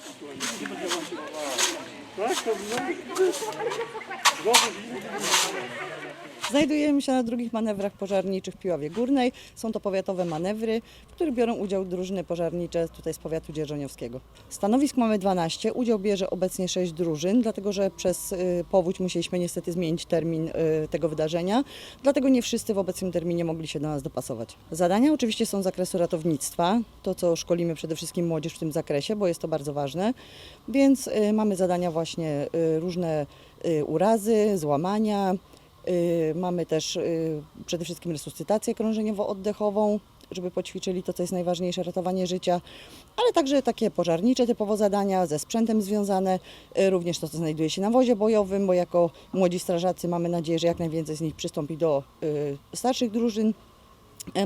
Thank you. Znajdujemy się na drugich manewrach pożarniczych w Piławie Górnej. Są to powiatowe manewry, w których biorą udział drużyny pożarnicze tutaj z powiatu dzierżoniowskiego. Stanowisk mamy 12, udział bierze obecnie 6 drużyn, dlatego że przez y, powódź musieliśmy niestety zmienić termin y, tego wydarzenia, dlatego nie wszyscy w obecnym terminie mogli się do nas dopasować. Zadania oczywiście są z zakresu ratownictwa, to co szkolimy przede wszystkim młodzież w tym zakresie, bo jest to bardzo ważne, więc y, mamy zadania właśnie y, różne y, urazy, złamania, Y, Mamy też przede wszystkim resuscytację krążeniowo-oddechową, żeby poćwiczyli to, co jest najważniejsze, ratowanie życia, ale także takie pożarnicze typowo zadania ze sprzętem związane, również to, co znajduje się na wozie bojowym, bo jako młodzi strażacy mamy nadzieję, że jak najwięcej z nich przystąpi do starszych drużyn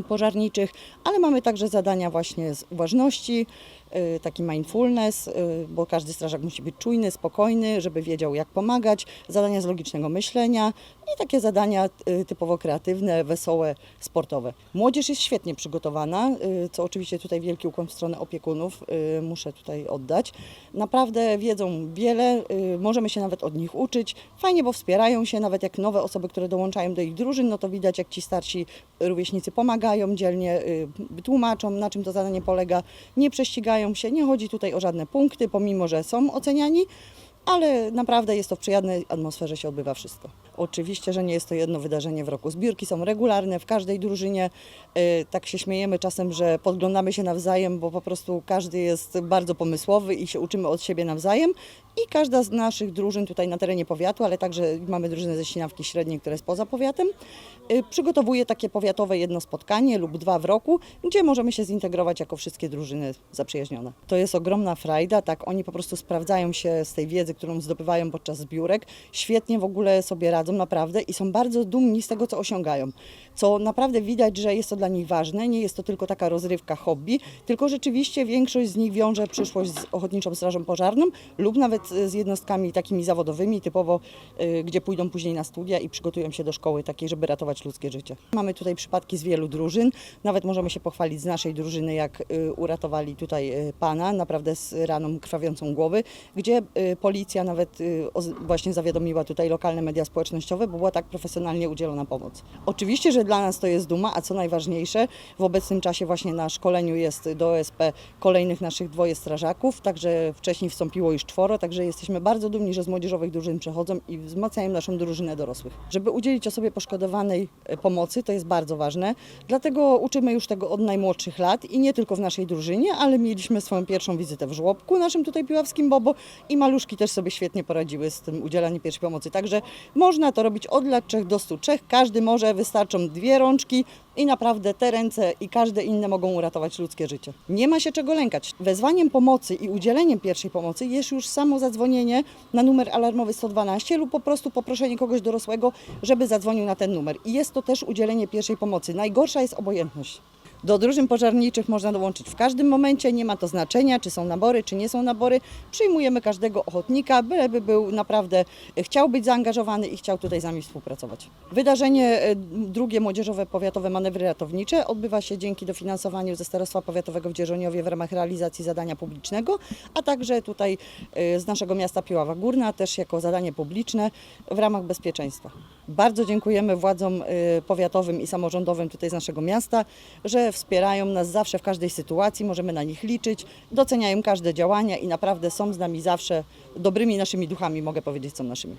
pożarniczych, ale mamy także zadania właśnie z uważności, taki mindfulness, y, bo każdy strażak musi być czujny, spokojny, żeby wiedział jak pomagać, zadania z logicznego myślenia i takie zadania y, typowo kreatywne, wesołe, sportowe. Młodzież jest świetnie przygotowana, y, co oczywiście tutaj wielki ukłon w stronę opiekunów y, muszę tutaj oddać. Naprawdę wiedzą wiele, y, możemy się nawet od nich uczyć. Fajnie, bo wspierają się, nawet jak nowe osoby, które dołączają do ich drużyn, no to widać jak ci starsi rówieśnicy pomagają dzielnie, y, tłumaczą na czym to zadanie polega, nie prześcigają się, nie chodzi tutaj o żadne punkty, pomimo że są oceniani, ale naprawdę jest to w przyjemnej atmosferze się odbywa wszystko. Oczywiście, że nie jest to jedno wydarzenie w roku. Zbiórki są regularne w każdej drużynie. Y, Tak się śmiejemy czasem, że podglądamy się nawzajem, bo po prostu każdy jest bardzo pomysłowy i się uczymy od siebie nawzajem. I każda z naszych drużyn tutaj na terenie powiatu, ale także mamy drużynę ze Ścinawki Średniej, która jest poza powiatem, y, przygotowuje takie powiatowe jedno spotkanie lub dwa w roku, gdzie możemy się zintegrować jako wszystkie drużyny zaprzyjaźnione. To jest ogromna frajda, tak, oni po prostu sprawdzają się z tej wiedzy, którą zdobywają podczas zbiórek, świetnie w ogóle sobie radzą naprawdę i są bardzo dumni z tego, co osiągają. Co naprawdę widać, że jest to dla nich ważne, nie jest to tylko taka rozrywka, hobby, tylko rzeczywiście większość z nich wiąże przyszłość z Ochotniczą Strażą Pożarną lub nawet y, z jednostkami takimi zawodowymi, typowo y, gdzie pójdą później na studia i przygotują się do szkoły takiej, żeby ratować ludzkie życie. Mamy tutaj przypadki z wielu drużyn, nawet możemy się pochwalić z naszej drużyny, jak y, uratowali tutaj pana, naprawdę z raną krwawiącą głowy, gdzie policja nawet właśnie zawiadomiła tutaj lokalne media społecznościowe, bo była tak profesjonalnie udzielona pomoc. Oczywiście, że dla nas to jest duma, a co najważniejsze, w obecnym czasie właśnie na szkoleniu jest do OSP kolejnych naszych dwoje strażaków, także wcześniej wstąpiło już czworo, także jesteśmy bardzo dumni, że z młodzieżowych drużyn przechodzą i wzmacniają naszą drużynę dorosłych. Żeby udzielić osobie poszkodowanej e, pomocy, to jest bardzo ważne, dlatego uczymy już tego od najmłodszych lat i nie tylko w naszej drużynie, ale mieliśmy swoją pierwszą wizytę w żłobku naszym tutaj piławskim Bobo i maluszki też sobie świetnie poradziły z tym udzielaniem pierwszej pomocy, także można to robić od lat 3 do 103, każdy może, wystarczą dwie rączki i naprawdę te ręce i każde inne mogą uratować ludzkie życie. Nie ma się czego lękać. Wezwaniem pomocy i udzieleniem pierwszej pomocy jest już samo zadzwonienie na numer alarmowy 112 lub po prostu poproszenie kogoś dorosłego, żeby zadzwonił na ten numer. I jest to też udzielenie pierwszej pomocy. Najgorsza jest obojętność. Do drużyn pożarniczych można dołączyć w każdym momencie, nie ma to znaczenia, czy są nabory, czy nie są nabory. Przyjmujemy każdego ochotnika, byleby był naprawdę, e, chciał być zaangażowany i chciał tutaj z nami współpracować. Wydarzenie e, drugie Młodzieżowe Powiatowe Manewry Ratownicze odbywa się dzięki dofinansowaniu ze Starostwa Powiatowego w Dzierżoniowie w ramach realizacji zadania publicznego, a także tutaj e, z naszego miasta Piława Górna też jako zadanie publiczne w ramach bezpieczeństwa. Bardzo dziękujemy władzom powiatowym i samorządowym tutaj z naszego miasta, wspierają nas zawsze w każdej sytuacji, możemy na nich liczyć, doceniają każde działania i naprawdę są z nami zawsze dobrymi naszymi duchami, mogę powiedzieć, są naszymi.